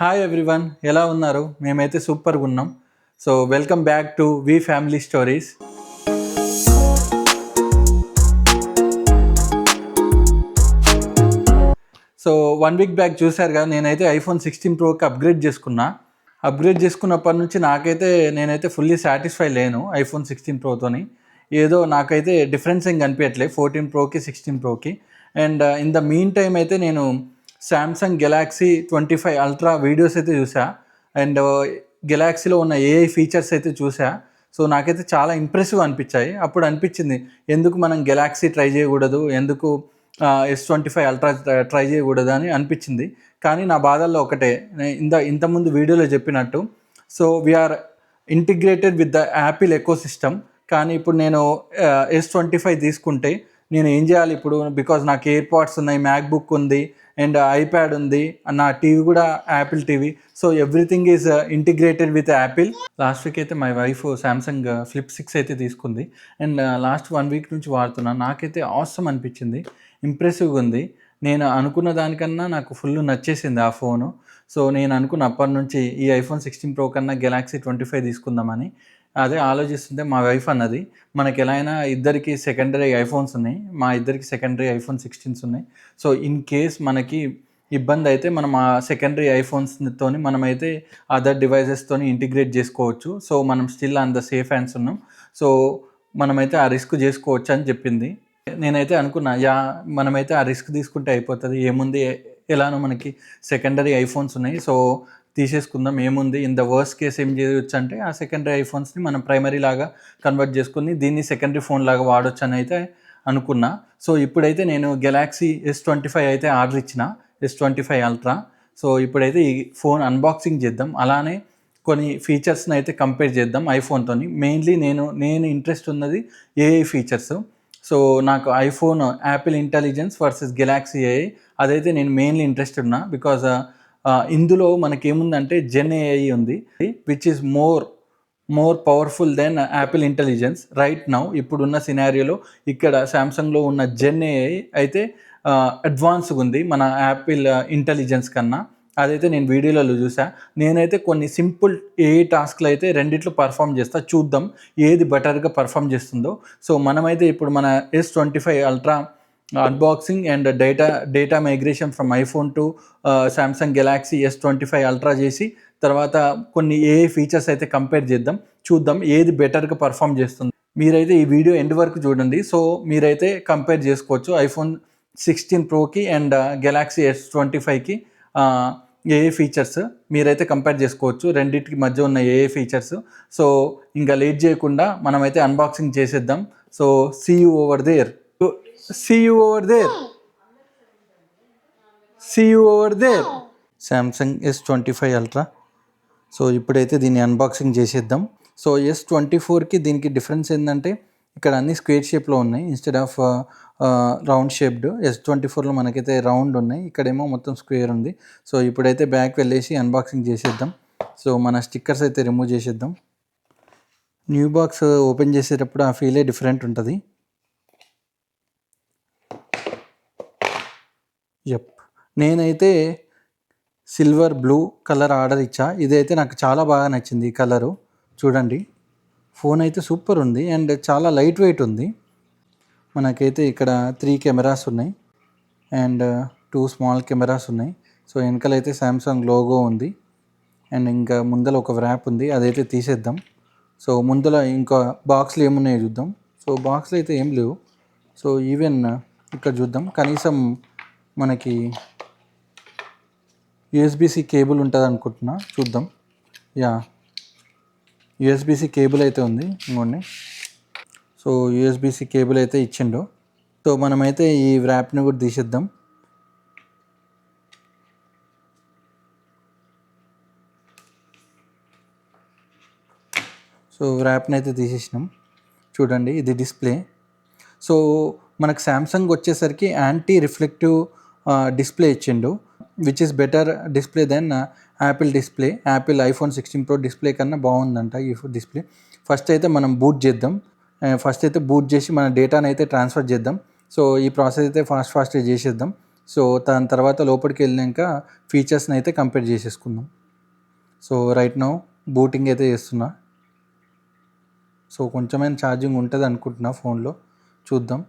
Hi everyone ఎలా ఉన్నారు? మేమైతే సూపర్గా ఉన్నాం. So welcome back to V family stories so one week back చూశారు కదా నేనైతే ఐఫోన్ సిక్స్టీన్ ప్రోకి అప్గ్రేడ్ చేసుకున్నా. అప్గ్రేడ్ చేసుకున్నప్పటి నుంచి నాకైతే నేనైతే ఫుల్లీ సాటిస్ఫై లేను ఐఫోన్ సిక్స్టీన్ ప్రోతోని ఏదో నాకైతే డిఫరెన్స్ ఏం కనిపించట్లేదు ఫోర్టీన్ ప్రోకి sixteen ప్రోకి and in the mean time అయితే నేను Samsung Galaxy twenty five Ultra videos అయితే చూసా. అండ్ గెలాక్సీలో uh, ఉన్న ఏఐ ఫీచర్స్ అయితే చూసా. సో నాకైతే చాలా ఇంప్రెసివ్ అనిపించాయి. అప్పుడు అనిపించింది ఎందుకు మనం గెలాక్సీ ట్రై చేయకూడదు? ఎందుకు S twenty five ultra try చేయకూడదు అని అనిపించింది. కానీ నా బాధల్లో ఒకటే ఇంత ఇంతకుముందు వీడియోలో చెప్పినట్టు so we are integrated with the Apple ecosystem కానీ ఇప్పుడు నేను ఎస్ ట్వంటీ ఫైవ్ తీసుకుంటే నేను ఏం చేయాలి ఇప్పుడు? బికాజ్ నాకు ఎయిర్ పాడ్స్ ఉన్నాయి మ్యాక్బుక్ ఉంది అండ్ ఐప్యాడ్ ఉంది నా టీవీ కూడా Apple TV. So everything is integrated with Apple last week అయితే my wife Samsung flip six అయితే తీసుకుంది. అండ్ లాస్ట్ వన్ వీక్ నుంచి వాడుతున్నాను నాకైతే అవసరం అనిపించింది. ఇంప్రెసివ్గా ఉంది. నేను అనుకున్న దానికన్నా నాకు ఫుల్ నచ్చేసింది ఆ ఫోను సో నేను అనుకున్న అప్పటి నుంచి ఈ ఐఫోన్ సిక్స్టీన్ ప్రో కన్నా గెలాక్సీ ట్వంటీ ఫైవ్ తీసుకుందామని. అదే ఆలోచిస్తుంటే మా వైఫ్ అన్నది మనకి ఎలా అయినా ఇద్దరికి సెకండరీ ఐఫోన్స్ ఉన్నాయి మా ఇద్దరికి సెకండరీ ఐఫోన్ సిక్స్టీన్స్ ఉన్నాయి. సో ఇన్ కేస్ మనకి ఇబ్బంది అయితే మనం ఆ సెకండరీ ఐఫోన్స్తో మనమైతే అదర్ డివైజెస్తో ఇంటిగ్రేట్ చేసుకోవచ్చు. సో మనం స్టిల్ అంత సేఫ్ హ్యాండ్స్ ఉన్నాం. సో మనమైతే ఆ రిస్క్ చేసుకోవచ్చు అని చెప్పింది. నేనైతే అనుకున్నా యా మనమైతే ఆ రిస్క్ తీసుకుంటే అయిపోతుంది. ఏముంది? ఎలానో మనకి సెకండరీ ఐఫోన్స్ ఉన్నాయి. సో తీసేసుకుందాం ఏముంది? ఇన్ ద వర్స్ట్ కేస్ ఏం చేయొచ్చు అంటే ఆ సెకండరీ ఐఫోన్స్ని మనం ప్రైమరీ లాగా కన్వర్ట్ చేసుకుని దీన్ని సెకండరీ ఫోన్ లాగా వాడొచ్చు అని అయితే అనుకున్నా. సో ఇప్పుడైతే నేను గెలాక్సీ ఎస్ ట్వంటీ ఫైవ్ అయితే ఆర్డర్ ఇచ్చిన S twenty five ultra so ఇప్పుడైతే ఈ ఫోన్ అన్బాక్సింగ్ చేద్దాం. అలానే కొన్ని ఫీచర్స్ని అయితే కంపేర్ చేద్దాం ఐఫోన్తోని మెయిన్లీ నేను నేను ఇంట్రెస్ట్ ఉన్నది ఏఐ ఫీచర్స్ సో నాకు iPhone Apple intelligence versus Galaxy AI అదైతే నేను మెయిన్లీ ఇంట్రెస్ట్ ఉన్నా బికాజ్ ఇందులో మనకేముందంటే జెన్ ఏఐ ఉంది which is more more powerful than Apple intelligence right now ఇప్పుడున్న సినారియోలో ఇక్కడ శాంసంగ్లో ఉన్న జెన్ ఏఐ అయితే అడ్వాన్స్గా ఉంది మన యాపిల్ ఇంటెలిజెన్స్ కన్నా. అదైతే నేను వీడియోలలో చూసా. నేనైతే కొన్ని సింపుల్ ఏ టాస్క్లు అయితే రెండిట్లో పర్ఫామ్ చేస్తా. చూద్దాం ఏది బెటర్గా పర్ఫామ్ చేస్తుందో. సో మనమైతే ఇప్పుడు మన S twenty five ultra unboxing and data data migration from iPhone to Samsung Galaxy S twenty five ultra చేసి తర్వాత కొన్ని ఏ ఫీచర్స్ అయితే కంపేర్ చేద్దాం. చూద్దాం ఏది బెటర్గా పర్ఫామ్ చేస్తుంది. మీరైతే ఈ వీడియో ఎండ్ వరకు చూడండి. సో మీరైతే కంపేర్ చేసుకోవచ్చు ఐఫోన్ సిక్స్టీన్ ప్రోకి అండ్ గెలాక్సీ ఎస్ ట్వంటీ ఫైవ్కి ఏ ఫీచర్స్ మీరైతే కంపేర్ చేసుకోవచ్చు. రెండింటికి మధ్య ఉన్న ఏ ఫీచర్స్ సో ఇంకా లేట్ చేయకుండా మనమైతే అన్బాక్సింగ్ చేసేద్దాం. So see you over there see you over there see you over there Samsung S twenty five ultra so ఇప్పుడైతే దీన్ని అన్బాక్సింగ్ చేసేద్దాం. సో ఎస్ ట్వంటీ ఫోర్కి దీనికి డిఫరెన్స్ ఏంటంటే ఇక్కడ అన్ని స్క్వేర్ షేప్లో ఉన్నాయి. Instead of round shaped S twenty ఫోర్లో మనకైతే రౌండ్ ఉన్నాయి. ఇక్కడేమో మొత్తం స్క్వేర్ ఉంది. సో ఇప్పుడైతే బ్యాక్ వెళ్ళేసి అన్బాక్సింగ్ చేసేద్దాం. సో మన స్టిక్కర్స్ అయితే రిమూవ్ చేసేద్దాం. న్యూ బాక్స్ ఓపెన్ చేసేటప్పుడు ఆ ఫీలే డిఫరెంట్ ఉంటుంది. యప్ నేనైతే సిల్వర్ బ్లూ కలర్ ఆర్డర్ ఇచ్చా. ఇదైతే నాకు చాలా బాగా నచ్చింది ఈ కలరు. చూడండి. ఫోన్ అయితే సూపర్ ఉంది అండ్ చాలా లైట్ వెయిట్ ఉంది. మనకైతే ఇక్కడ త్రీ కెమెరాస్ ఉన్నాయి అండ్ టూ స్మాల్ కెమెరాస్ ఉన్నాయి. సో వెనకలైతే సామ్సంగ్ లోగో ఉంది అండ్ ఇంకా ముందర ఒక వ్రాప్ ఉంది. అదైతే తీసేద్దాం. సో ముందర ఇంకా బాక్స్లు ఏమున్నాయో చూద్దాం. సో బాక్స్లు అయితే ఏం లేవు. సో ఈవెన్ ఇక్కడ చూద్దాం. కనీసం మనకి యూఎస్బిసి కేబుల్ ఉంటుంది అనుకుంటున్నా. చూద్దాం. యా. యూఎస్బిసి కేబుల్ అయితే ఉంది. ఇంకోండి. సో యూఎస్బిసి కేబుల్ అయితే ఇచ్చిండు. సో మనమైతే ఈ వ్రాప్ని కూడా తీసేద్దాం. సో ర్యాప్ని అయితే తీసేసినాం. చూడండి ఇది డిస్ప్లే. సో మనకు శాంసంగ్ వచ్చేసరికి యాంటీ రిఫ్లెక్టివ్ డిస్ప్లే ఇచ్చిండు which is better display than Apple display Apple iPhone sixteen pro display కన్నా బాగుందంట ఈ డిస్ప్లే ఫస్ట్ అయితే మనం బూట్ చేద్దాం. Uh, ఫస్ట్ అయితే బూట్ చేసి మన డేటాని అయితే ట్రాన్స్ఫర్ చేద్దాం. సో ఈ ప్రాసెస్ అయితే ఫాస్ట్ ఫాస్ట్గా చేసేద్దాం. సో దాని తర్వాత లోపలికి వెళ్ళాక ఫీచర్స్ని అయితే కంపేర్ చేసేసుకుందాం. సో రైట్ నౌ బూటింగ్ అయితే చేస్తున్నా. సో కొంచెమైనా ఛార్జింగ్ ఉంటుంది అనుకుంటున్నా ఫోన్లో చూద్దాం.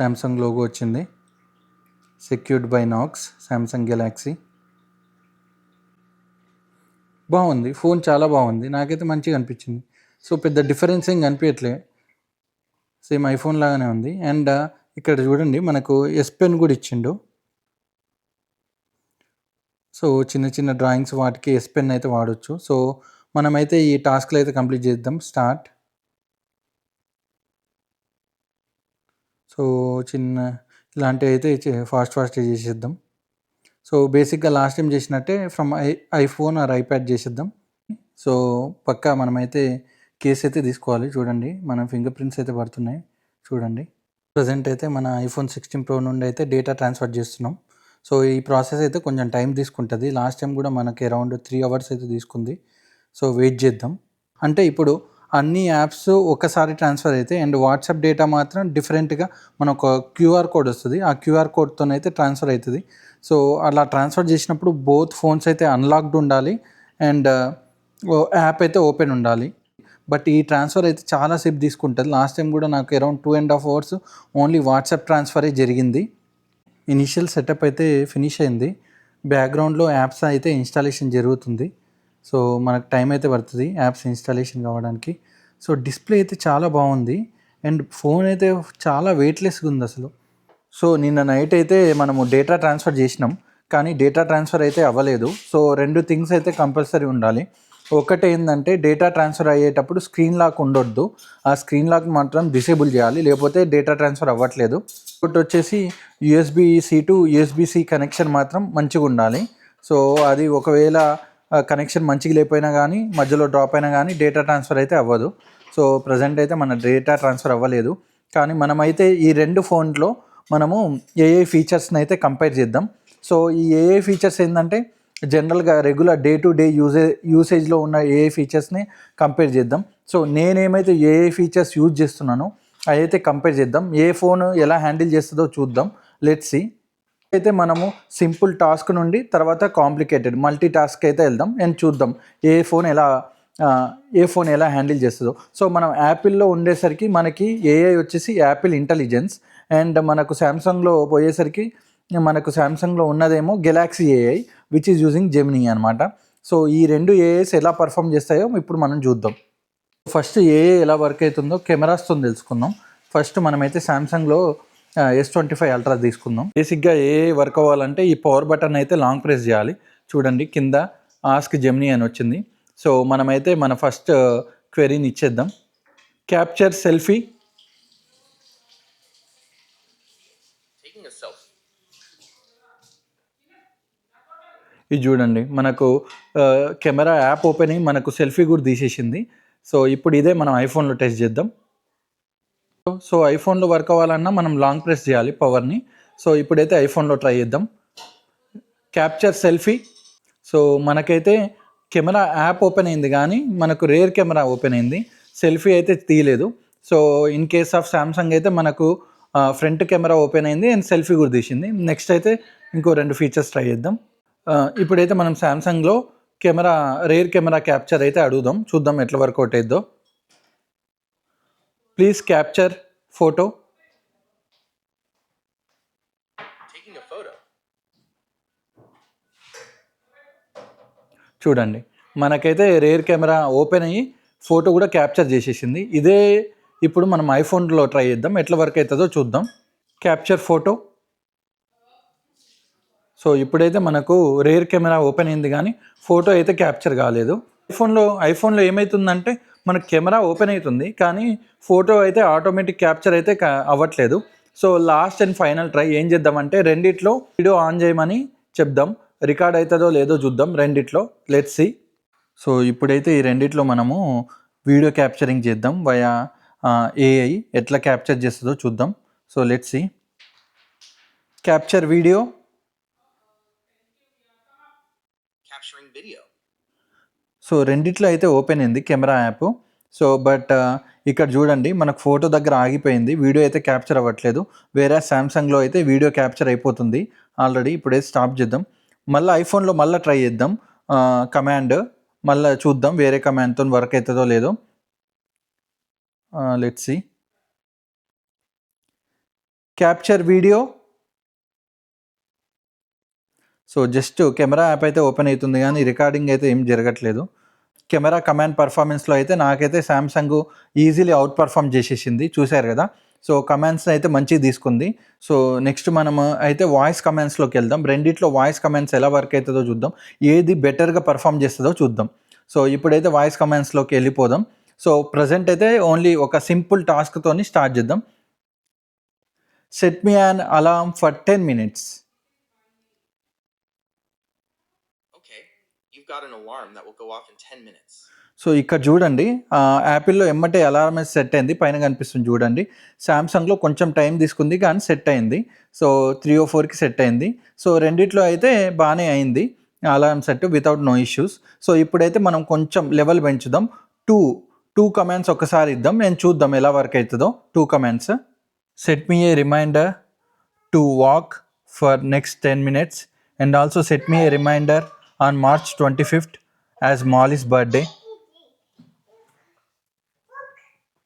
శాంసంగ్ లోగో వచ్చింది. Secured by Knox Samsung Galaxy బాగుంది. ఫోన్ చాలా బాగుంది. నాకైతే మంచిగా అనిపించింది. సో పెద్ద డిఫరెన్స్ ఏం కనిపించట్లే. సేమ్ ఐఫోన్ లాగానే ఉంది. అండ్ uh, ఇక్కడ చూడండి మనకు ఎస్ పెన్ కూడా ఇచ్చిండు. సో చిన్న చిన్న డ్రాయింగ్స్ వాటికి ఎస్ పెన్ అయితే వాడచ్చు. సో మనమైతే ఈ టాస్క్లు అయితే కంప్లీట్ చేద్దాం. స్టార్ట్ సో చిన్న ఇలాంటివి అయితే ఫాస్ట్ ఫాస్ట్ చేసేద్దాం. సో బేసిక్గా లాస్ట్ టైం చేసినట్టే from I iPhone or iPad చేసేద్దాం. సో పక్కా మనమైతే కేస్ అయితే తీసుకోవాలి చూడండి. మన ఫింగర్ ప్రింట్స్ అయితే పడుతున్నాయి చూడండి. ప్రజెంట్ అయితే మన ఐఫోన్ సిక్స్టీన్ ప్రో నుండి అయితే డేటా ట్రాన్స్ఫర్ చేస్తున్నాం. సో ఈ ప్రాసెస్ అయితే కొంచెం టైం తీసుకుంటుంది. లాస్ట్ టైం కూడా మనకి అరౌండ్ త్రీ అవర్స్ అయితే తీసుకుంది. సో వెయిట్ చేద్దాం. అంటే ఇప్పుడు అన్ని యాప్స్ ఒకసారి ట్రాన్స్ఫర్ అయితే అండ్ వాట్సాప్ డేటా మాత్రం డిఫరెంట్గా మన ఒక క్యూఆర్ కోడ్ వస్తుంది. ఆ క్యూఆర్ కోడ్తో అయితే ట్రాన్స్ఫర్ అవుతుంది సో అలా ట్రాన్స్ఫర్ చేసినప్పుడు బోత్ ఫోన్స్ అయితే అన్లాక్డ్ ఉండాలి అండ్ యాప్ అయితే ఓపెన్ ఉండాలి. బట్ ఈ ట్రాన్స్ఫర్ అయితే చాలాసేపు తీసుకుంటుంది. లాస్ట్ టైం కూడా నాకు around two and half hours only WhatsApp ట్రాన్స్ఫరే జరిగింది. ఇనిషియల్ సెటప్ అయితే ఫినిష్ అయింది. బ్యాక్గ్రౌండ్లో యాప్స్ అయితే ఇన్స్టాలేషన్ జరుగుతుంది. సో మనకు టైం అయితే పడుతుంది యాప్స్ ఇన్స్టాలేషన్ కావడానికి. సో డిస్ప్లే అయితే చాలా బాగుంది. అండ్ ఫోన్ అయితే చాలా వెయిట్లెస్గా ఉంది అసలు. సో నిన్న నైట్ అయితే మనము డేటా ట్రాన్స్ఫర్ చేసినాం. కానీ డేటా ట్రాన్స్ఫర్ అయితే అవ్వలేదు. సో రెండు థింగ్స్ అయితే కంపల్సరీ ఉండాలి. ఒకటి ఏంటంటే డేటా ట్రాన్స్ఫర్ అయ్యేటప్పుడు స్క్రీన్ లాక్ ఉండొద్దు. ఆ స్క్రీన్ లాక్ మాత్రం డిసేబుల్ చేయాలి. లేకపోతే డేటా ట్రాన్స్ఫర్ అవ్వట్లేదు. ఒకటి వచ్చేసి USB C to USB C connection మాత్రం మంచిగా ఉండాలి సో అది ఒకవేళ కనెక్షన్ మంచిగా లేకపోయినా కానీ మధ్యలో డ్రాప్ అయినా కానీ డేటా ట్రాన్స్ఫర్ అయితే అవ్వదు. సో ప్రజెంట్ అయితే మన డేటా ట్రాన్స్ఫర్ అవ్వలేదు. కానీ మనమైతే ఈ రెండు ఫోన్లో మనము ఏఏ ఫీచర్స్ని అయితే కంపేర్ చేద్దాం. సో ఈ ఏఏ ఫీచర్స్ ఏంటంటే జనరల్గా రెగ్యులర్ డే టు డే యూజే యూసేజ్లో ఉన్న ఏఏ ఫీచర్స్ని కంపేర్ చేద్దాం. సో నేనేమైతే ఏఏ ఫీచర్స్ యూజ్ చేస్తున్నానో అయితే కంపేర్ చేద్దాం. ఏ ఫోన్ ఎలా హ్యాండిల్ చేస్తుందో చూద్దాం. లెట్ సి అయితే మనము సింపుల్ టాస్క్ నుండి తర్వాత కాంప్లికేటెడ్ మల్టీ టాస్క్ అయితే వెళ్దాం. అండ్ చూద్దాం ఏ ఫోన్ ఎలా ఏ ఫోన్ ఎలా హ్యాండిల్ చేస్తుందో. సో మనం యాపిల్లో ఉండేసరికి మనకి ఏఐ వచ్చేసి యాపిల్ ఇంటెలిజెన్స్ అండ్ మనకు శాంసంగ్లో పోయేసరికి మనకు శాంసంగ్లో ఉన్నదేమో Galaxy AI which is using Gemini అనమాట సో ఈ రెండు ఏఐస్ ఎలా పర్ఫామ్ చేస్తాయో ఇప్పుడు మనం చూద్దాం. ఫస్ట్ ఏఐ ఎలా వర్క్ అవుతుందో కెమెరాస్తో తెలుసుకుందాం. ఫస్ట్ మనమైతే శాంసంగ్లో ఎస్ ట్వంటీ ఫైవ్ అల్ట్రా తీసుకుందాం. బేసిక్గా ఏ వర్క్ అవ్వాలంటే ఈ పవర్ బటన్ అయితే లాంగ్ ప్రెస్ చేయాలి. చూడండి కింద ఆస్క్ జెమినీ అని వచ్చింది. సో మనమైతే మన ఫస్ట్ క్వెరీని ఇచ్చేద్దాం. Capture selfie. ఇది చూడండి మనకు కెమెరా యాప్ ఓపెన్ అయ్యి మనకు సెల్ఫీ కూడా తీసేసింది. సో ఇప్పుడు ఇదే మనం ఐఫోన్లో టెస్ట్ చేద్దాం. సో ఐఫోన్లో వర్క్ అవ్వాలన్నా మనం లాంగ్ ప్రెస్ చేయాలి పవర్ని సో ఇప్పుడైతే ఐఫోన్లో ట్రై చేద్దాం. క్యాప్చర్ సెల్ఫీ సో మనకైతే కెమెరా యాప్ ఓపెన్ అయింది కానీ మనకు రేర్ కెమెరా ఓపెన్ అయింది. సెల్ఫీ అయితే తీయలేదు. So in case of Samsung అయితే మనకు ఫ్రంట్ కెమెరా ఓపెన్ అయింది అండ్ సెల్ఫీ కూడా తీసింది. నెక్స్ట్ అయితే ఇంకో రెండు ఫీచర్స్ ట్రై చేద్దాం. ఇప్పుడైతే మనం సామ్సంగ్లో కెమెరా రేర్ కెమెరా క్యాప్చర్ అయితే అడుగుదాం. చూద్దాం ఎట్లా work out అయిద్దో. Please capture photo Taking a photo. చూడండి. మనకైతే రేర్ కెమెరా ఓపెన్ అయ్యి ఫోటో కూడా క్యాప్చర్ చేసేసింది. ఇదే ఇప్పుడు మనం ఐఫోన్లో ట్రై చేద్దాం. ఎట్లా వర్క్ అవుతుందో చూద్దాం. క్యాప్చర్ ఫోటో సో ఇప్పుడైతే మనకు రేర్ కెమెరా ఓపెన్ అయింది కానీ ఫోటో అయితే క్యాప్చర్ కాలేదు. ఐఫోన్లో ఐఫోన్లో ఏమవుతుందంటే మనకు కెమెరా ఓపెన్ అవుతుంది కానీ ఫోటో అయితే ఆటోమేటిక్ క్యాప్చర్ అయితే అవ్వట్లేదు. So last and final try ఏం చేద్దామంటే రెండిట్లో వీడియో ఆన్ చేయమని చెప్దాం. రికార్డ్ అవుతుందో లేదో చూద్దాం రెండిట్లో. లెట్స్ సి సో ఇప్పుడైతే ఈ రెండిట్లో మనము వీడియో క్యాప్చరింగ్ చేద్దాం వయా ఏఐ ఎట్లా క్యాప్చర్ చేస్తుందో చూద్దాం. So let's see capture video so రెండిట్లో అయితే ఓపెన్ అయింది కెమెరా యాప్. సో బట్ ఇక్కడ చూడండి మనకు ఫోటో దగ్గర ఆగిపోయింది. వీడియో అయితే క్యాప్చర్ అవ్వట్లేదు. వేరే శాంసంగ్లో అయితే వీడియో క్యాప్చర్ అయిపోతుంది. ఆల్రెడీ ఇప్పుడే స్టాప్ చేద్దాం. మళ్ళీ ఐఫోన్లో మళ్ళీ ట్రై చేద్దాం. కమాండ్ మళ్ళీ చూద్దాం వేరే కమాండ్తో వర్క్ అవుతుందో లేదో. Let's see capture video. So just camera app అయితే ఓపెన్ అవుతుంది కానీ రికార్డింగ్ అయితే ఏం జరగట్లేదు. కెమెరా కమాండ్ పర్ఫార్మెన్స్లో అయితే నాకైతే శాంసంగ్ ఈజీలీ అవుట్ పర్ఫామ్ చేసేసింది. చూశారు కదా? సో కమాండ్స్ అయితే మంచిగా తీసుకుంది. సో నెక్స్ట్ మనం అయితే వాయిస్ కమాండ్స్లోకి వెళ్దాం. రెండిట్లో వాయిస్ కమాండ్స్ ఎలా వర్క్ అవుతుందో చూద్దాం. ఏది బెటర్గా పర్ఫామ్ చేస్తుందో చూద్దాం. సో ఇప్పుడైతే వాయిస్ కమాండ్స్లోకి వెళ్ళిపోదాం. సో ప్రజెంట్ అయితే ఓన్లీ ఒక సింపుల్ టాస్క్తోని స్టార్ట్ చేద్దాం. Set me an alarm for ten minutes Okay, you've got an alarm that will go off in so ఇక్కడ చూడండి యాపిల్లో ఎమ్మటే అలారం సెట్ అయింది. పైన కనిపిస్తుంది చూడండి. శాంసంగ్లో కొంచెం టైం తీసుకుంది కానీ సెట్ అయింది. సో త్రీ ఓ ఫోర్కి సెట్ అయింది. సో రెండిట్లో అయితే బాగానే అయింది alarm set without no issues so ఇప్పుడైతే మనం కొంచెం లెవెల్ పెంచుదాం. టూ టూ కమాండ్స్ ఒకసారి ఇద్దాం. నేను చూద్దాం ఎలా వర్క్ అవుతుందో. Two commands set me a reminder to walk for next ten minutes and also set me a reminder on March twenty fifth as Molly's birthday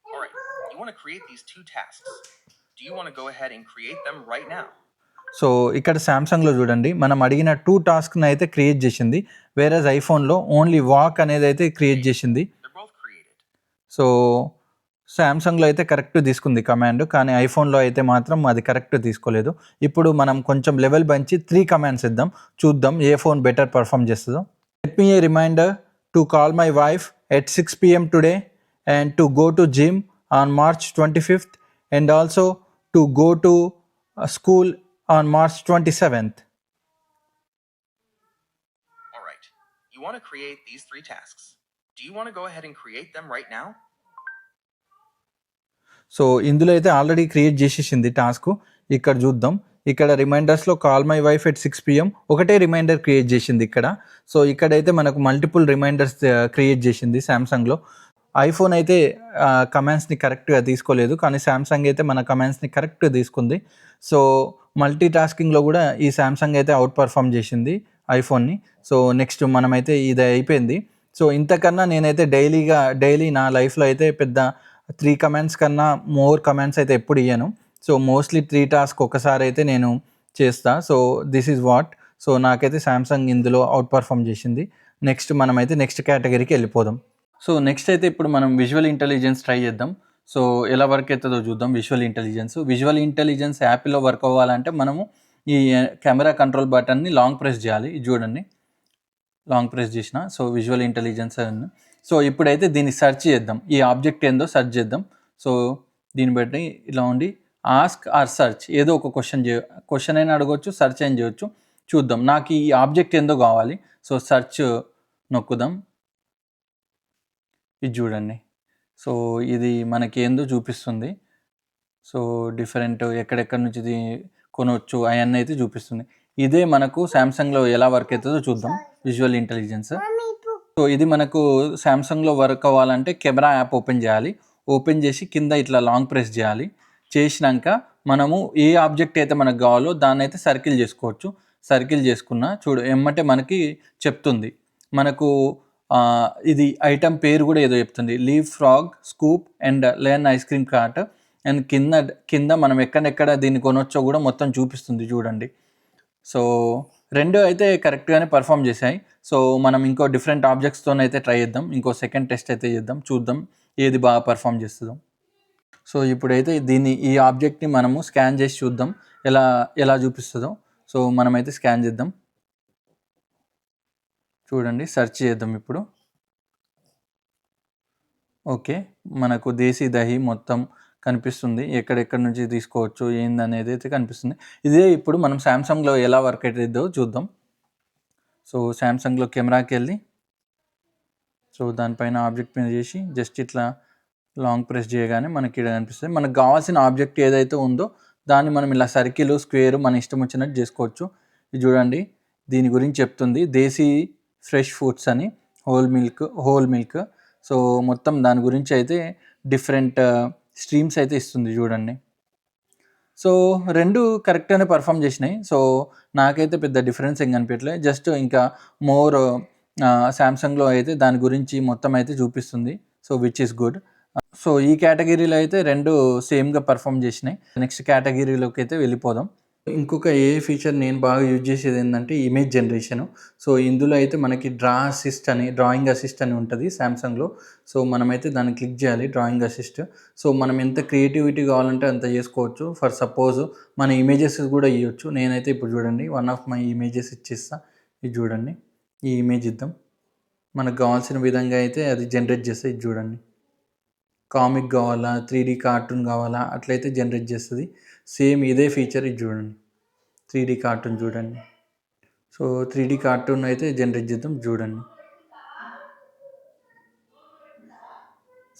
All right, you want to create these two tasks. Do you want to go ahead and create them right now? So ఇక్కడ శాంసంగ్లో చూడండి మనం అడిగిన two టాస్క్ని అయితే create చేసింది. వేరే ఐఫోన్లో only walk అనేది అయితే క్రియేట్ చేసింది. సో శాంసంగ్లో అయితే కరెక్ట్ తీసుకుంది కమాండ్ కానీ ఐఫోన్లో అయితే మాత్రం అది కరెక్ట్ తీసుకోలేదు. ఇప్పుడు మనం కొంచెం లెవెల్ పెంచి త్రీ కమాండ్స్ ఇద్దాం. చూద్దాం ఏ ఫోన్ బెటర్ పర్ఫామ్ చేస్తుందో. Let me a reminder to call my wife at six PM today and to go to gym on March twenty fifth and also to go to school on March twenty seventh All right, you want to create these three tasks. Do you want to go ahead and create them right now? So ఇందులో అయితే already create చేసేసింది task ఇక్కడ చూద్దాం. ఇక్కడ రిమైండర్స్లో call my wife at six PM ఒకటే reminder create చేసింది ఇక్కడ. So ఇక్కడైతే మనకు మల్టిపుల్ రిమైండర్స్ క్రియేట్ చేసింది శాంసంగ్లో ఐఫోన్ అయితే uh, కమాండ్స్ని కరెక్ట్గా తీసుకోలేదు. కానీ శాంసంగ్ అయితే మన కమాండ్స్ని కరెక్ట్గా తీసుకుంది. సో మల్టీ టాస్కింగ్లో కూడా ఈ శాంసంగ్ అయితే అవుట్ పర్ఫామ్ చేసింది ఐఫోన్ని సో నెక్స్ట్ మనమైతే ఇది అయిపోయింది. సో ఇంతకన్నా నేనైతే డైలీగా డైలీ నా లైఫ్లో అయితే పెద్ద త్రీ కమాండ్స్ కన్నా మోర్ కమాండ్స్ అయితే ఎప్పుడు ఇయ్యాను. సో మోస్ట్లీ త్రీ టాస్క్ ఒకసారి అయితే నేను చేస్తా. So this is what. So నాకైతే శాంసంగ్ ఇందులో అవుట్ పర్ఫామ్ చేసింది. నెక్స్ట్ మనమైతే నెక్స్ట్ కేటగిరీకి వెళ్ళిపోదాం. సో నెక్స్ట్ అయితే ఇప్పుడు మనం విజువల్ ఇంటెలిజెన్స్ ట్రై చేద్దాం. సో ఎలా వర్క్ అవుతుందో చూద్దాం విజువల్ ఇంటెలిజెన్స్. విజువల్ ఇంటెలిజెన్స్ యాప్లో వర్క్ అవ్వాలంటే మనము ఈ కెమెరా కంట్రోల్ బటన్ని లాంగ్ ప్రెస్ చేయాలి. చూడండి. లాంగ్ ప్రెస్ చేసిన. సో విజువల్ ఇంటెలిజెన్స్ అని. సో ఇప్పుడైతే దీన్ని సెర్చ్ చేద్దాం. ఈ ఆబ్జెక్ట్ ఏందో సెర్చ్ చేద్దాం. సో దీన్ని బట్టి ఇలా ఉండి ఆస్క్ ఆర్ సర్చ్ ఏదో ఒక క్వశ్చన్ చే క్వశ్చన్ అయినా అడగవచ్చు సర్చ్ అయినా చేయొచ్చు. చూద్దాం. నాకు ఈ ఆబ్జెక్ట్ ఏందో కావాలి. సో సెర్చ్ నొక్కుదాం. ఇది చూడండి. సో ఇది మనకి ఏందో చూపిస్తుంది. సో డిఫరెంట్ ఎక్కడెక్కడ నుంచి ఇది కొనవచ్చు అవన్నీ అయితే చూపిస్తుంది. ఇదే మనకు సామ్సంగ్లో ఎలా వర్క్ అవుతుందో చూద్దాం. విజువల్ ఇంటెలిజెన్స్ సో ఇది మనకు సామ్సంగ్లో వర్క్ అవ్వాలంటే కెమెరా యాప్ ఓపెన్ చేయాలి. ఓపెన్ చేసి కింద ఇట్లా లాంగ్ ప్రెస్ చేయాలి. చేసినాక మనము ఏ ఆబ్జెక్ట్ అయితే మనకు కావాలో దాన్ని అయితే సర్కిల్ చేసుకోవచ్చు. సర్కిల్ చేసుకున్న చూడు ఎమ్మటే మనకి చెప్తుంది. మనకు ఇది ఐటమ్ పేరు కూడా ఏదో చెప్తుంది. Leave frog scoop and lane ice cream cart and కింద కింద మనం ఎక్కడెక్కడ దీన్ని కొనొచ్చో కూడా మొత్తం చూపిస్తుంది చూడండి. సో రెండు అయితే కరెక్ట్గానే పర్ఫామ్ చేశాయి. సో మనం ఇంకో డిఫరెంట్ ఆబ్జెక్ట్స్తో అయితే ట్రై చేద్దాం. ఇంకో సెకండ్ టెస్ట్ అయితే చేద్దాం. చూద్దాం ఏది బాగా పర్ఫామ్ చేస్తుందో. సో ఇప్పుడైతే దీన్ని ఈ ఆబ్జెక్ట్ని మనము స్కాన్ చేసి చూద్దాం. ఎలా ఎలా చూపిస్తుందో. సో మనమైతే స్కాన్ చేద్దాం. చూడండి సెర్చ్ చేద్దాం ఇప్పుడు. ఓకే మనకు దేశీ దహి మొత్తం కనిపిస్తుంది. ఎక్కడెక్కడ నుంచి తీసుకోవచ్చు ఏందనేది అయితే కనిపిస్తుంది. ఇదే ఇప్పుడు మనం శాంసంగ్లో ఎలా వర్క్ అవుతుందో చూద్దాం. సో శాంసంగ్లో కెమెరాకి వెళ్ళి సో దానిపైన ఆబ్జెక్ట్ మీద చేసి జస్ట్ ఇట్లా లాంగ్ ప్రెస్ చేయగానే మనకి ఇక్కడ కనిపిస్తుంది. మనకు కావాల్సిన ఆబ్జెక్ట్ ఏదైతే ఉందో దాన్ని మనం ఇలా సర్కిల్ స్క్వేర్ మన ఇష్టం వచ్చినట్టు చేసుకోవచ్చు. ఇది చూడండి. దీని గురించి చెప్తుంది. దేశీ ఫ్రెష్ ఫుడ్స్ అని whole milk whole milk so మొత్తం దాని గురించి అయితే డిఫరెంట్ స్ట్రీమ్స్ uh, అయితే ఇస్తుంది చూడండి. సో రెండు కరెక్ట్గానే పర్ఫామ్ చేసినాయి. సో నాకైతే పెద్ద డిఫరెన్స్ ఏం కనిపించలేదు జస్ట్ ఇంకా మోర్ శాంసంగ్లో uh, అయితే దాని గురించి మొత్తం అయితే చూపిస్తుంది. So which is good so ఈ కేటగిరీలో అయితే రెండు సేమ్గా పర్ఫామ్ చేసినాయి. నెక్స్ట్ కేటగిరీలోకి అయితే వెళ్ళిపోదాం. ఇంకొక ఏ ఫీచర్ నేను బాగా యూజ్ చేసేది ఏంటంటే ఇమేజ్ జనరేషన్. సో ఇందులో అయితే మనకి డ్రా అసిస్ట్ అని డ్రాయింగ్ అసిస్ట్ అని ఉంటుంది శాంసంగ్లో సో మనమైతే దాన్ని క్లిక్ చేయాలి డ్రాయింగ్ అసిస్ట్. సో మనం ఎంత క్రియేటివిటీ కావాలంటే అంత చేసుకోవచ్చు. ఫర్ సపోజ్ మన ఇమేజెస్ కూడా ఇవ్వచ్చు నేనైతే ఇప్పుడు చూడండి వన్ ఆఫ్ మై ఇమేజెస్ ఇచ్చేస్తా. ఇది చూడండి ఈ ఇమేజ్ ఇద్దాం. మనకు కావాల్సిన విధంగా అయితే అది జనరేట్ చేస్తే ఇది చూడండి. కామిక్ కావాలా త్రీ డీ కార్టూన్ కావాలా అట్లయితే జనరేట్ చేస్తుంది. సేమ్ ఇదే ఫీచర్ ఇది చూడండి. త్రీ డీ కార్టూన్ చూడండి. సో త్రీ డీ కార్టూన్ అయితే జనరేట్ చేద్దాం చూడండి.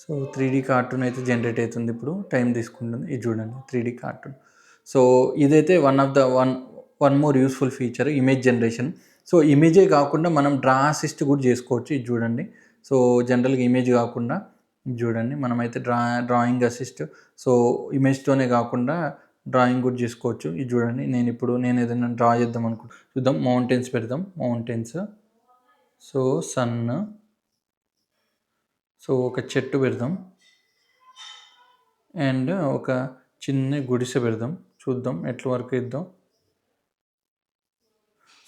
సో త్రీ డీ కార్టూన్ అయితే జనరేట్ అవుతుంది ఇప్పుడు. టైం తీసుకుంటుంది. ఇది చూడండి త్రీ డీ కార్టూన్ సో ఇదైతే one of the one one more useful feature image generation so ఇమేజే కాకుండా మనం డ్రా అసిస్ట్ కూడా చేసుకోవచ్చు. ఇది చూడండి. సో జనరల్గా ఇమేజ్ కాకుండా చూడండి. మనమైతే డ్రా డ్రాయింగ్ అసిస్ట్. సో ఇమేజ్తోనే కాకుండా డ్రాయింగ్ కూడా చేసుకోవచ్చు. ఇది చూడండి. నేను ఇప్పుడు నేను ఏదైనా డ్రా చేద్దాం అనుకుంటా చూద్దాం. మౌంటైన్స్ పెడదాం. మౌంటైన్స్. So sun. సో ఒక చెట్టు పెడదాం. అండ్ ఒక చిన్న గుడిసె పెడదాం. చూద్దాం. ఎట్ల వరకు ఇద్దాం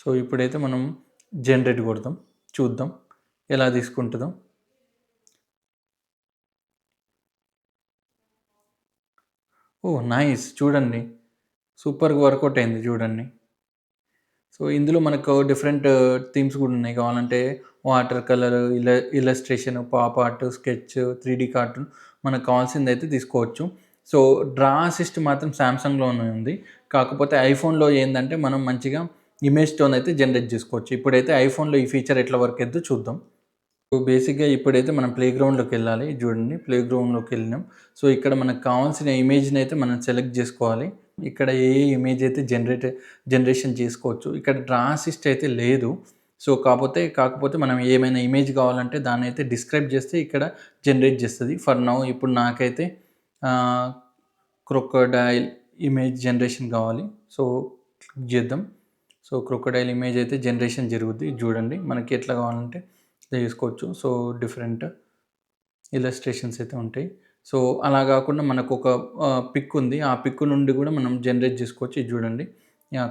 సో ఇప్పుడైతే మనం జనరేట్ కొడదాం. చూద్దాం. ఎలా తీసుకుంటుందో. Oh nice. చూడండి. సూపర్గా వర్కౌట్ అయింది చూడండి. సో ఇందులో మనకు డిఫరెంట్ థీమ్స్ కూడా ఉన్నాయి. కావాలంటే వాటర్ కలర్ ఇల illustration pop art sketch three D cartoon మనకు కావాల్సింది అయితే తీసుకోవచ్చు. సో డ్రా అసిస్ట్ మాత్రం శాంసంగ్లోనే ఉంది. కాకపోతే ఐఫోన్లో ఏంటంటే మనం మంచిగా ఇమేజ్తో అయితే జనరేట్ చేసుకోవచ్చు. ఇప్పుడైతే ఐఫోన్లో ఈ ఫీచర్ ఎట్లా వర్క్ అవుతుందో చూద్దాం. సో బేసిక్గా ఇప్పుడైతే మనం ప్లే గ్రౌండ్లోకి వెళ్ళాలి చూడండి. ప్లే గ్రౌండ్లోకి వెళ్ళినాం. సో ఇక్కడ మనకు కావాల్సిన ఇమేజ్ని అయితే మనం సెలెక్ట్ చేసుకోవాలి. ఇక్కడ ఏ ఇమేజ్ అయితే జనరేట్ జనరేషన్ చేసుకోవచ్చు. ఇక్కడ డ్రా అసిస్ట్ అయితే లేదు. సో కాకపోతే కాకపోతే మనం ఏమైనా ఇమేజ్ కావాలంటే దాన్ని అయితే డిస్క్రైబ్ చేస్తే ఇక్కడ జనరేట్ చేస్తుంది. ఫర్ నౌ ఇప్పుడు నాకైతే క్రొకోడైల్ ఇమేజ్ జనరేషన్ కావాలి. సో క్లిక్ చేద్దాం. సో క్రొకోడైల్ ఇమేజ్ అయితే జనరేషన్ జరుగుద్ది. చూడండి మనకి ఎట్లా కావాలంటే చేసుకోవచ్చు సో డిఫరెంట్ ఇలస్ట్రేషన్స్ అయితే ఉంటాయి. సో అలా కాకుండా మనకు ఒక పిక్ ఉంది. ఆ పిక్ నుండి కూడా మనం జనరేట్ చేసుకోవచ్చు. ఇది చూడండి.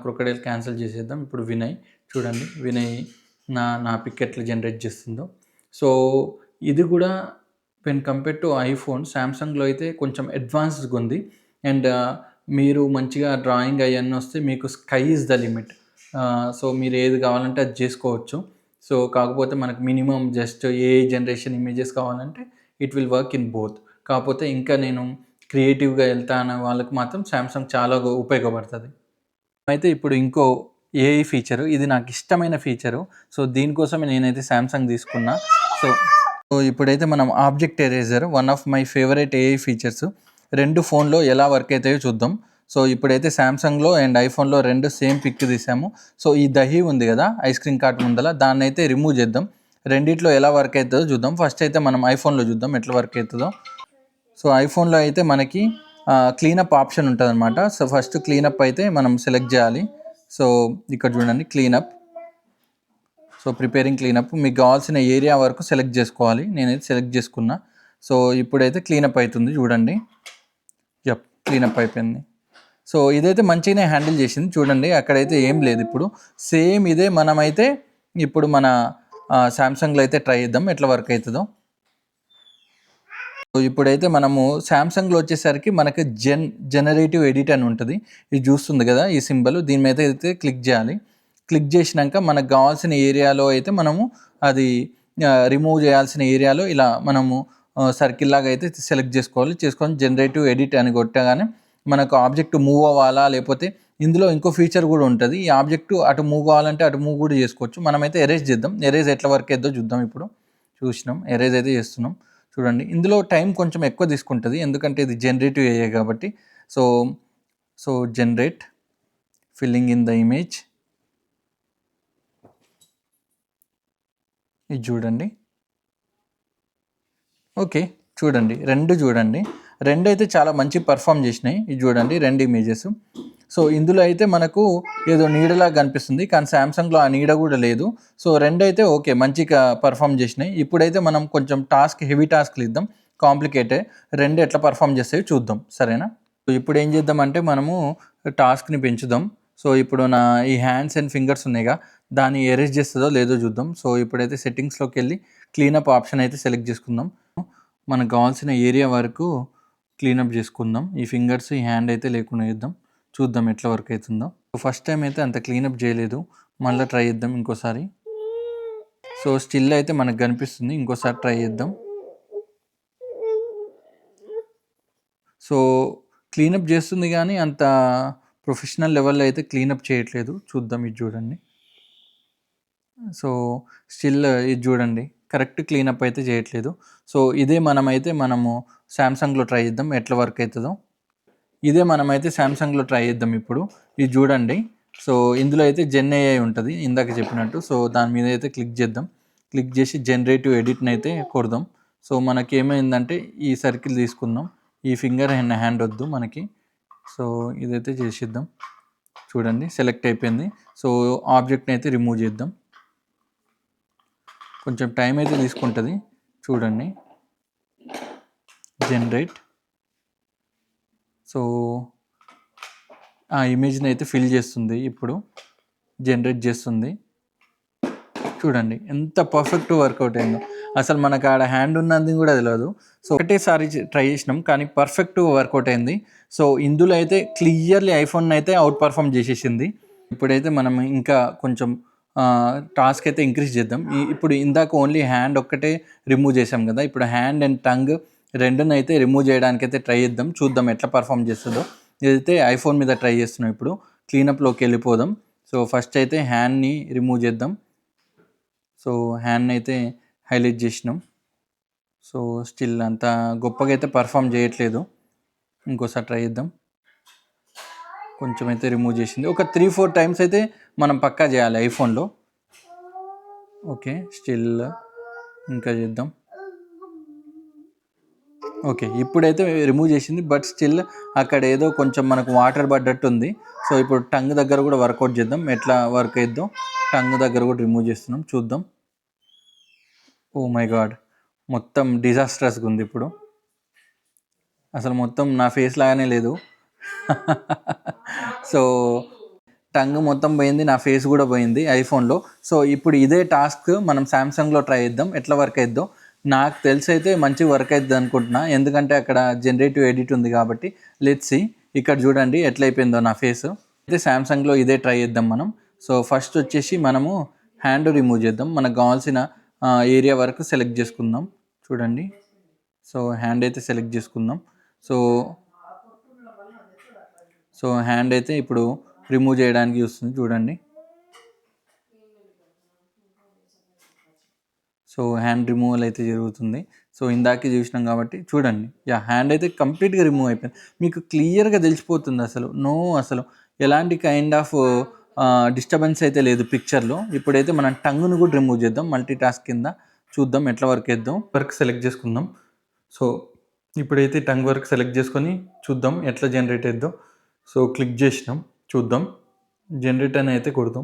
క్రొకడైల్ క్యాన్సిల్ చేసేద్దాం. ఇప్పుడు వినయ్ చూడండి. వినయ్ నా నా పిక్ ఎట్లా జనరేట్ చేస్తుందో. సో ఇది కూడా వెన్ కంపేర్ టు ఐఫోన్ శాంసంగ్లో అయితే కొంచెం అడ్వాన్స్డ్గా ఉంది. అండ్ మీరు మంచిగా డ్రాయింగ్ అవన్నీ వస్తే మీకు sky is the limit. So మీరు ఏది కావాలంటే అది చేసుకోవచ్చు. సో కాకపోతే మనకు minimum just a generation images కావాలంటే it will work in both. కాకపోతే ఇంకా నేను క్రియేటివ్గా వెళ్తా అనే వాళ్ళకి మాత్రం శాంసంగ్ చాలా ఉపయోగపడుతుంది. అయితే ఇప్పుడు ఇంకో ఏఐ ఫీచరు ఇది నాకు ఇష్టమైన ఫీచరు సో దీనికోసమే నేనైతే శాంసంగ్ తీసుకున్నా. సో సో ఇప్పుడైతే మనం object eraser one of my favourite AI features రెండు ఫోన్లో ఎలా వర్క్ అవుతాయో చూద్దాం. సో ఇప్పుడైతే శాంసంగ్లో అండ్ ఐఫోన్లో రెండు సేమ్ పిక్ తీసాము. సో ఈ దహి ఉంది కదా ఐస్ క్రీమ్ కార్ట్ ముందల దాన్ని అయితే రిమూవ్ చేద్దాం. రెండిట్లో ఎలా వర్క్ అవుతుందో చూద్దాం. ఫస్ట్ అయితే మనం ఐఫోన్లో చూద్దాం ఎట్లా వర్క్ అవుతుందో సో ఐఫోన్లో అయితే మనకి క్లీనప్ ఆప్షన్ ఉంటుంది అనమాట సో ఫస్ట్ క్లీనప్ అయితే మనం సెలెక్ట్ చేయాలి. సో ఇక్కడ చూడండి క్లీనప్ సో ప్రిపేరింగ్ క్లీనప్ మీకు కావాల్సిన ఏరియా వరకు సెలెక్ట్ చేసుకోవాలి. నేనైతే సెలెక్ట్ చేసుకున్నా. సో ఇప్పుడైతే క్లీనప్ అవుతుంది చూడండి. యప్ క్లీనప్ అయిపోయింది. సో ఇదైతే మంచిగానే హ్యాండిల్ చేసింది. చూడండి అక్కడైతే ఏం లేదు ఇప్పుడు. సేమ్ ఇదే మనమైతే ఇప్పుడు మన శాంసంగ్లో అయితే ట్రై చేద్దాం. ఎట్లా వర్క్ అవుతుందో. సో ఇప్పుడైతే మనము శాంసంగ్లో వచ్చేసరికి మనకి జెన్ జనరేటివ్ ఎడిట్ అని ఉంటుంది. ఇది చూస్తుంది కదా ఈ సింబల్. దీని మీద అయితే క్లిక్ చేయాలి. క్లిక్ చేసినాక మనకు కావాల్సిన ఏరియాలో అయితే మనము అది రిమూవ్ చేయాల్సిన ఏరియాలో ఇలా మనము సర్కిల్ లాగా అయితే సెలెక్ట్ చేసుకోవాలి. చేసుకొని జనరేటివ్ ఎడిట్ అని కొట్టగానే మనకు ఆబ్జెక్ట్ మూవ్ అవ్వాలా లేకపోతే ఇందులో ఇంకో ఫీచర్ కూడా ఉంటుంది. ఈ ఆబ్జెక్ట్ అటు మూవ్ కావాలంటే అటు మూవ్ కూడా చేసుకోవచ్చు. మనమైతే ఎరేజ్ చేద్దాం. ఎరేజ్ ఎట్లా వర్క్ అవుతుందో చూద్దాం ఇప్పుడు. చూసినాం. ఎరేజ్ అయితే చేస్తున్నాం. చూడండి. ఇందులో టైం కొంచెం ఎక్కువ తీసుకుంటుంది. ఎందుకంటే ఇది జనరేటివ్ అయ్యాయి కాబట్టి. So so generate filling in the image ఇది చూడండి. ఓకే చూడండి. రెండు చూడండి. రెండు అయితే చాలా మంచి పర్ఫామ్ చేసినాయి. ఇది చూడండి రెండు ఇమేజెస్ సో ఇందులో అయితే మనకు ఏదో నీడలా కనిపిస్తుంది కానీ శాంసంగ్లో ఆ నీడ కూడా లేదు. సో రెండైతే ఓకే మంచిగా పర్ఫామ్ చేసినాయి. ఇప్పుడైతే మనం కొంచెం టాస్క్ హెవీ టాస్క్లు ఇద్దాం. కాంప్లికేటెడ్ రెండు ఎట్లా పర్ఫామ్ చేస్తాయో చూద్దాం. సరేనా? సో ఇప్పుడు ఏం చేద్దామంటే మనము టాస్క్ని పెంచుదాం. సో ఇప్పుడు నా ఈ హ్యాండ్స్ అండ్ ఫింగర్స్ ఉన్నాయిగా. దాన్ని ఎరేజ్ చేస్తుందో లేదో చూద్దాం. సో ఇప్పుడైతే సెట్టింగ్స్లోకి వెళ్ళి క్లీనప్ ఆప్షన్ అయితే సెలెక్ట్ చేసుకుందాం. మనకు కావాల్సిన ఏరియా వరకు క్లీనప్ చేసుకుందాం. ఈ ఫింగర్స్ ఈ హ్యాండ్ అయితే లేకుండా చేద్దాం. చూద్దాం ఎట్లా వర్క్ అవుతుందో. ఫస్ట్ టైం అయితే అంత క్లీనప్ చేయలేదు. మళ్ళీ ట్రై చేద్దాం ఇంకోసారి. సో స్టిల్ అయితే మనకు కనిపిస్తుంది. ఇంకోసారి ట్రై చేద్దాం. సో క్లీనప్ చేస్తుంది కానీ అంత ప్రొఫెషనల్ లెవెల్లో అయితే క్లీనప్ చేయట్లేదు. చూద్దాం ఇది చూడండి. సో స్టిల్ ఇది చూడండి. కరెక్ట్ క్లీనప్ అయితే చేయట్లేదు. సో ఇదే మనమైతే మనము శాంసంగ్లో ట్రై చేద్దాం. ఎట్లా వర్క్ అవుతుందో ఇదే మనమైతే శాంసంగ్లో ట్రై చేద్దాం ఇప్పుడు. ఇది చూడండి. సో ఇందులో అయితే జెన్ ఏఐ ఉంటుంది. ఇందాక చెప్పినట్టు. సో దాని మీద అయితే క్లిక్ చేద్దాం. క్లిక్ చేసి జనరేటివ్ ఎడిట్ని అయితే కొడదాం. సో మనకి ఏమైందంటే ఈ సర్కిల్ తీసుకుందాం. ఈ ఫింగర్ అండ్ హ్యాండ్ వద్దు మనకి. సో ఇదైతే చేసిద్దాం. చూడండి. సెలెక్ట్ అయిపోయింది. సో ఆబ్జెక్ట్ని అయితే రిమూవ్ చేద్దాం. కొంచెం టైం అయితే తీసుకుంటుంది. చూడండి. జనరేట్ సో ఆ ఇమేజ్ని అయితే ఫిల్ చేస్తుంది ఇప్పుడు. జనరేట్ చేస్తుంది. చూడండి ఎంత పర్ఫెక్ట్ వర్కౌట్ అయిందో. అసలు మనకు ఆడ హ్యాండ్ ఉన్నది కూడా తెలియదు సో ఒకటేసారి ట్రై చేసినాం కానీ పర్ఫెక్ట్ వర్కౌట్ అయింది. సో ఇందులో అయితే క్లియర్లీ ఐఫోన్ అయితే అవుట్ పర్ఫామ్ చేసేసింది. ఇప్పుడైతే మనం ఇంకా కొంచెం టాస్క్ అయితే ఇంక్రీజ్ చేద్దాం. ఇప్పుడు ఇందాక ఓన్లీ హ్యాండ్ ఒక్కటే రిమూవ్ చేసాం కదా. ఇప్పుడు హ్యాండ్ అండ్ టంగ్ రెండునైతే రిమూవ్ చేయడానికి అయితే ట్రై చేద్దాం. చూద్దాం ఎట్లా పర్ఫామ్ చేస్తుందో. ఇదైతే ఐఫోన్ మీద ట్రై చేస్తున్నాం ఇప్పుడు. క్లీనప్లోకి వెళ్ళిపోదాం. సో ఫస్ట్ అయితే హ్యాండ్ని రిమూవ్ చేద్దాం. సో హ్యాండ్ అయితే హైలైట్ చేసినాం. సో స్టిల్ అంత గొప్పగా అయితే పర్ఫామ్ చేయట్లేదు. ఇంకోసారి ట్రై చేద్దాం. కొంచెం అయితే రిమూవ్ చేసింది. ఒక త్రీ ఫోర్ టైమ్స్ అయితే మనం పక్కా చేయాలి ఐఫోన్లో ఓకే స్టిల్ ఇంకా చేద్దాం. ఓకే ఇప్పుడైతే రిమూవ్ చేసింది బట్ స్టిల్ అక్కడ ఏదో కొంచెం మనకు వాటర్ పడ్డట్టు ఉంది. సో ఇప్పుడు టంగ్ దగ్గర కూడా వర్కౌట్ చేద్దాం. ఎట్లా వర్క్ అయిద్దాం టంగ్ దగ్గర కూడా రిమూవ్ చేస్తున్నాం. చూద్దాం. ఓ మై గాడ్ మొత్తం డిజాస్ట్రస్గా ఉంది ఇప్పుడు. అసలు మొత్తం నా ఫేస్ లాగానే లేదు. సో టంగ్ మొత్తం పోయింది నా ఫేస్ కూడా పోయింది ఐఫోన్లో సో ఇప్పుడు ఇదే టాస్క్ మనం శాంసంగ్లో ట్రై చేద్దాం. ఎట్లా వర్క్ అయిద్దాం నాకు తెలిసి అయితే మంచి వర్క్ అవుతుంది అనుకుంటున్నా. ఎందుకంటే అక్కడ జనరేటివ్ ఎడిట్ ఉంది కాబట్టి. లెట్సి ఇక్కడ చూడండి ఎట్లయిపోయిందో నా ఫేస్ అయితే శాంసంగ్లో ఇదే ట్రై చేద్దాం మనం. సో ఫస్ట్ వచ్చేసి మనము హ్యాండ్ రిమూవ్ చేద్దాం. మనకు కావాల్సిన ఏరియా వరకు సెలెక్ట్ చేసుకుందాం. చూడండి. సో హ్యాండ్ అయితే సెలెక్ట్ చేసుకుందాం. సో సో హ్యాండ్ అయితే ఇప్పుడు రిమూవ్ చేయడానికి చూస్తుంది చూడండి. సో హ్యాండ్ రిమూవల్ అయితే జరుగుతుంది. సో ఇందాకే చూసినాం కాబట్టి చూడండి. యా హ్యాండ్ అయితే కంప్లీట్గా రిమూవ్ అయిపోయింది. మీకు క్లియర్గా తెలిసిపోతుంది అసలు. నో అసలు. ఎలాంటి కైండ్ ఆఫ్ డిస్టర్బెన్స్ అయితే లేదు పిక్చర్లో. ఇప్పుడైతే మనం టంగును కూడా రిమూవ్ చేద్దాం. మల్టీ టాస్క్ కింద చూద్దాం ఎట్లా వర్క్ చేద్దాం. వర్క్ సెలెక్ట్ చేసుకుందాం. సో ఇప్పుడైతే టంగ్ వర్క్ సెలెక్ట్ చేసుకొని చూద్దాం ఎట్లా జనరేట్ అయిద్దో. సో క్లిక్ చేసినాం. చూద్దాం. జనరేట్ అని అయితే కొడదాం.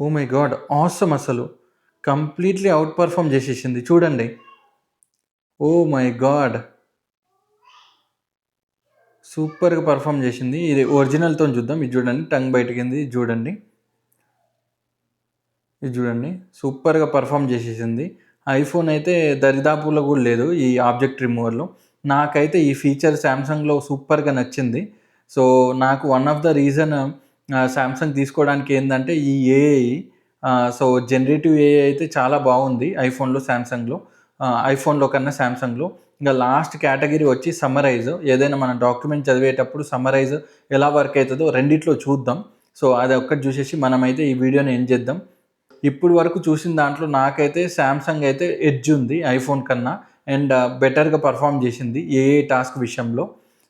ఓ మై గాడ్ ఆసమ్ అసలు. కంప్లీట్లీ అవుట్ పర్ఫామ్ చేసేసింది. చూడండి. Oh my God. సూపర్గా పర్ఫామ్ చేసింది. ఇది ఒరిజినల్తో చూద్దాం. ఇది చూడండి. టంగ్ బయటకింది. ఇది చూడండి. ఇది చూడండి. సూపర్గా పర్ఫామ్ చేసేసింది. ఐఫోన్ అయితే దరిదాపులో కూడా లేదు ఈ ఆబ్జెక్ట్ రిమూవర్లో. నాకైతే ఈ ఫీచర్ శాంసంగ్లో సూపర్గా నచ్చింది. సో నాకు one of the reason Samsung తీసుకోవడానికి ఏంటంటే ఈ ఏఐ సో జనరేటివ్ ఏఐ అయితే చాలా బాగుంది ఐఫోన్లో శాంసంగ్లో ఐఫోన్లో కన్నా శాంసంగ్లో ఇంకా లాస్ట్ కేటగిరీ వచ్చి సమ్మరైజ్ ఏదైనా మన డాక్యుమెంట్ చదివేటప్పుడు సమ్మరైజ్ ఎలా వర్క్ అవుతుందో రెండిట్లో చూద్దాం. సో అది ఒక్కటి చూసేసి మనమైతే ఈ వీడియోని ఏం చేద్దాం. ఇప్పుడు వరకు చూసిన దాంట్లో నాకైతే శాంసంగ్ అయితే ఎడ్జ్ ఉంది ఐఫోన్ కన్నా. అండ్ బెటర్గా పర్ఫామ్ చేసింది ఏ ఏ టాస్క్ విషయంలో.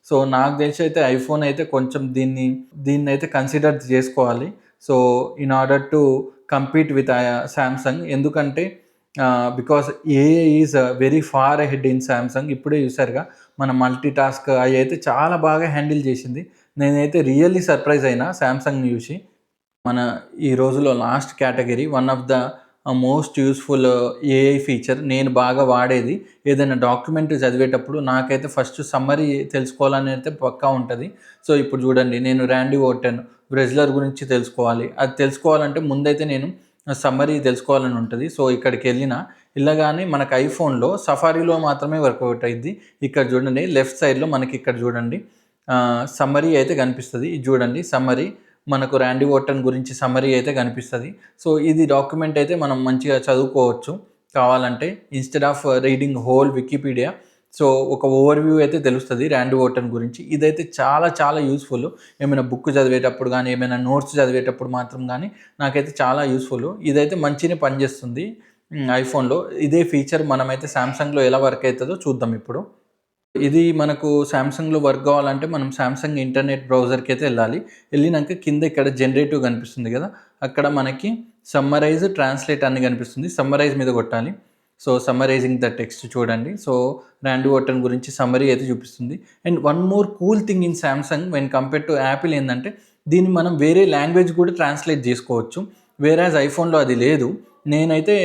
సో నాకు తెలిసి అయితే ఐఫోన్ అయితే కొంచెం దీన్ని దీన్ని అయితే కన్సిడర్ చేసుకోవాలి. So in order to compete with Samsung ఎందుకంటే because AI is very far ahead in Samsung ఇప్పుడే చూసారుగా మన మల్టీ టాస్క్ అవి అయితే చాలా బాగా హ్యాండిల్ చేసింది. నేనైతే రియల్లీ సర్ప్రైజ్ అయినా శాంసంగ్ని చూసి మన ఈ రోజులో last category one of the most useful AI feature. నేను బాగా వాడేది. ఏదైనా డాక్యుమెంట్ చదివేటప్పుడు నాకైతే ఫస్ట్ సమ్మరీ తెలుసుకోవాలని అయితే పక్కా ఉంటుంది. సో ఇప్పుడు చూడండి నేను ర్యాండీ ఓటన్ బ్రెజ్లర్ గురించి తెలుసుకోవాలి. అది తెలుసుకోవాలంటే ముందైతే నేను సమ్మరీ తెలుసుకోవాలని ఉంటుంది. సో ఇక్కడికి వెళ్ళిన ఇలాగానే మనకు ఐఫోన్లో సఫారీలో మాత్రమే వర్కౌట్ అయింది ఇక్కడ చూడండి లెఫ్ట్ సైడ్లో మనకి ఇక్కడ చూడండి సమ్మరీ అయితే కనిపిస్తుంది. ఇది చూడండి సమ్మరీ. మనకు ర్యాండీ ఓటన్ గురించి సమరీ అయితే కనిపిస్తుంది. సో ఇది డాక్యుమెంట్ అయితే మనం మంచిగా చదువుకోవచ్చు. కావాలంటే instead of reading whole Wikipedia so ఒక ఓవర్ వ్యూ అయితే తెలుస్తుంది ర్యాండీ ఓటన్ గురించి. ఇదైతే చాలా చాలా యూస్ఫుల్ ఏమైనా బుక్ చదివేటప్పుడు కానీ ఏమైనా నోట్స్ చదివేటప్పుడు మాత్రం కానీ నాకైతే చాలా యూస్ఫుల్ ఇదైతే మంచినే పనిచేస్తుంది ఐఫోన్లో ఇదే ఫీచర్ మనమైతే శాంసంగ్లో ఎలా వర్క్ అవుతుందో చూద్దాం ఇప్పుడు. ఇది మనకు శాంసంగ్లో వర్క్ కావాలంటే మనం శాంసంగ్ ఇంటర్నెట్ బ్రౌజర్కి అయితే వెళ్ళాలి. వెళ్ళినాక కింద ఇక్కడ జనరేటివ్ కనిపిస్తుంది కదా అక్కడ మనకి సమ్మరైజ్ ట్రాన్స్లేట్ అని కనిపిస్తుంది. సమ్మరైజ్ మీద కొట్టాలి. సో సమ్మరైజింగ్ ద టెక్స్ట్ చూడండి. సో ర్యాండీ ఓటన్ గురించి సమ్మరీ అయితే చూపిస్తుంది. And one more cool thing in Samsung when compare to Apple ఏంటంటే దీన్ని మనం వేరే లాంగ్వేజ్ కూడా ట్రాన్స్లేట్ చేసుకోవచ్చు. వేరేజ్ ఐఫోన్లో అది లేదు. నేనైతే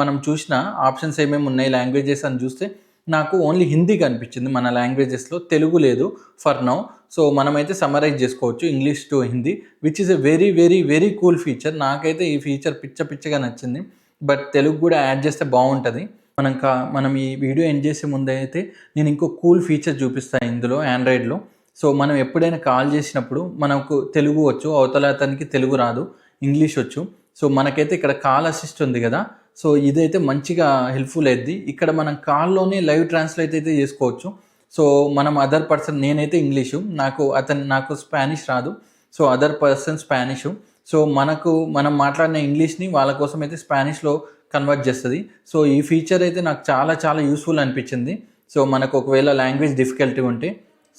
మనం చూసిన ఆప్షన్స్ ఏమేమి ఉన్నాయి లాంగ్వేజెస్ అని చూస్తే నాకు ఓన్లీ హిందీ కనిపించింది. మన లాంగ్వేజెస్లో తెలుగు లేదు ఫర్ నౌ సో మనమైతే సమరైజ్ చేసుకోవచ్చు English to Hindi which is a very very very cool feature నాకైతే ఈ ఫీచర్ పిచ్చ పిచ్చగా నచ్చింది. బట్ తెలుగు కూడా యాడ్ చేస్తే బాగుంటుంది. మనం కా మనం ఈ వీడియో ఎండ్ చేసే ముందు అయితే నేను ఇంకో కూల్ ఫీచర్ చూపిస్తాను ఇందులో ఆండ్రాయిడ్లో సో మనం ఎప్పుడైనా కాల్ చేసినప్పుడు మనకు తెలుగు వచ్చు అవతల అతనికి తెలుగు రాదు ఇంగ్లీష్ వచ్చు. సో మనకైతే ఇక్కడ కాల్ అసిస్ట్ ఉంది కదా. సో ఇదైతే మంచిగా హెల్ప్ఫుల్ అయింది ఇక్కడ మనం కాల్లోనే లైవ్ ట్రాన్స్లేట్ అయితే చేసుకోవచ్చు. సో మనం అదర్ పర్సన్ నేనైతే ఇంగ్లీషు నాకు అతను నాకు స్పానిష్ రాదు. So other person Spanish so మనకు మనం మాట్లాడిన ఇంగ్లీష్ని వాళ్ళ కోసం అయితే స్పానిష్లో కన్వర్ట్ చేస్తుంది. సో ఈ ఫీచర్ అయితే నాకు చాలా చాలా యూస్ఫుల్ అనిపించింది. సో మనకు ఒకవేళ లాంగ్వేజ్ డిఫికల్టీ ఉంటే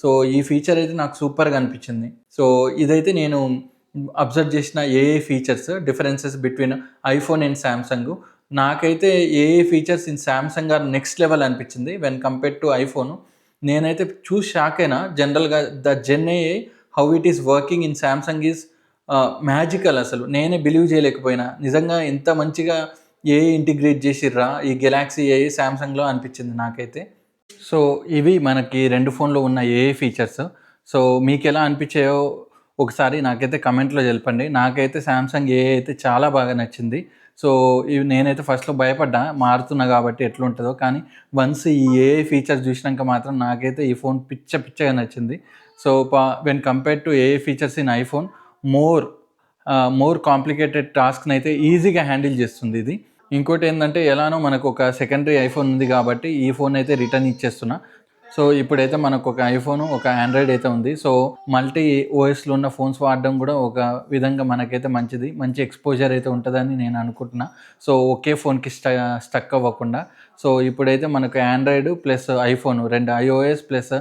సో ఈ ఫీచర్ అయితే నాకు సూపర్గా అనిపించింది. సో ఇదైతే నేను అబ్జర్వ్ చేసిన AI AI features differences between iPhone and Samsung నాకైతే AI AI features in Samsung are next level అనిపించింది వెన్ కంపేర్ టు ఐఫోన్ నేనైతే చూసి షాక్ అయినా జనరల్గా the gen AI how it is working in Samsung is magical అసలు. నేనే believe చేయలేకపోయినా. నిజంగా ఎంత మంచిగా ఏ ఇంటిగ్రేట్ చేసిర్రా ఈ గెలాక్సీ ఏ శాంసంగ్లో అనిపించింది నాకైతే. సో ఇవి మనకి రెండు ఫోన్లో ఉన్న ఏ ఫీచర్స్ సో మీకు ఎలా అనిపించాయో ఒకసారి నాకైతే కమెంట్లో చెప్పండి. నాకైతే శాంసంగ్ ఏ అయితే చాలా బాగా నచ్చింది. సో ఇవి నేనైతే ఫస్ట్లో భయపడ్డా. మారుతున్నా కాబట్టి ఎట్లుంటుందో. కానీ వన్స్ ఈ ఏ ఫీచర్స్ చూసినాక మాత్రం నాకైతే ఈ ఫోన్ పిచ్చ పిచ్చగా నచ్చింది. So when compare to AI features in iPhone more more complicated టాస్క్ని అయితే ఈజీగా హ్యాండిల్ చేస్తుంది ఇది. ఇంకోటి ఏంటంటే ఎలానో మనకు ఒక సెకండరీ ఐఫోన్ ఉంది కాబట్టి ఈ ఫోన్ అయితే రిటర్న్ ఇచ్చేస్తున్నా. సో ఇప్పుడైతే మనకు ఒక ఐఫోన్ ఒక ఆండ్రాయిడ్ అయితే ఉంది. సో మల్టీ ఓఎస్లో ఉన్న ఫోన్స్ వాడడం కూడా ఒక విధంగా మనకైతే మంచిది. మంచి ఎక్స్పోజర్ అయితే ఉంటుందని నేను అనుకుంటున్నా. సో ఒకే ఫోన్కి స్ట స్టక్ అవ్వకుండా. సో ఇప్పుడైతే మనకు ఆండ్రాయిడ్ ప్లస్ ఐఫోన్ రెండు ఐఓఎస్ ప్లస్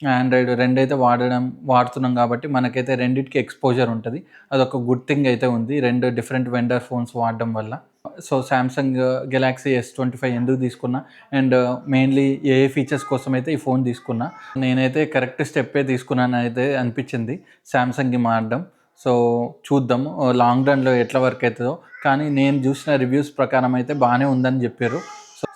ఆండ్రాయిడ్ రెండైతే వాడడం వాడుతున్నాం కాబట్టి మనకైతే రెండింటికి ఎక్స్పోజర్ ఉంటుంది. అదొక గుడ్ థింగ్ అయితే ఉంది. రెండు డిఫరెంట్ వెండర్ ఫోన్స్ వాడడం వల్ల. So Samsung Galaxy S twenty five ఎందుకు తీసుకున్నా? అండ్ మెయిన్లీ ఏ ఫీచర్స్ కోసం అయితే ఈ ఫోన్ తీసుకున్నా. నేనైతే కరెక్ట్ స్టెప్పే తీసుకున్నాను అయితే అనిపించింది శాంసంగ్కి మారడం. సో చూద్దాం uh, లాంగ్ రన్లో ఎట్లా వర్క్ అవుతుందో. కానీ నేను చూసిన రివ్యూస్ ప్రకారం అయితే బాగానే ఉందని చెప్పారు.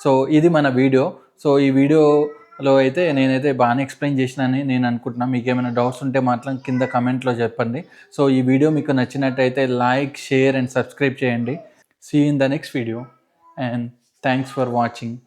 సో ఇది మన వీడియో సో ఈ వీడియోలో అయితే నేనైతే బాగానే ఎక్స్ప్లెయిన్ చేసినని నేను అనుకుంటున్నాను మీకు ఏమైనా డౌట్స్ ఉంటే మాత్రం కింద కమెంట్లో చెప్పండి. సో ఈ వీడియో మీకు నచ్చినట్టయితే లైక్ షేర్ అండ్ సబ్స్క్రైబ్ చేయండి. See you in the next video and thanks for watching.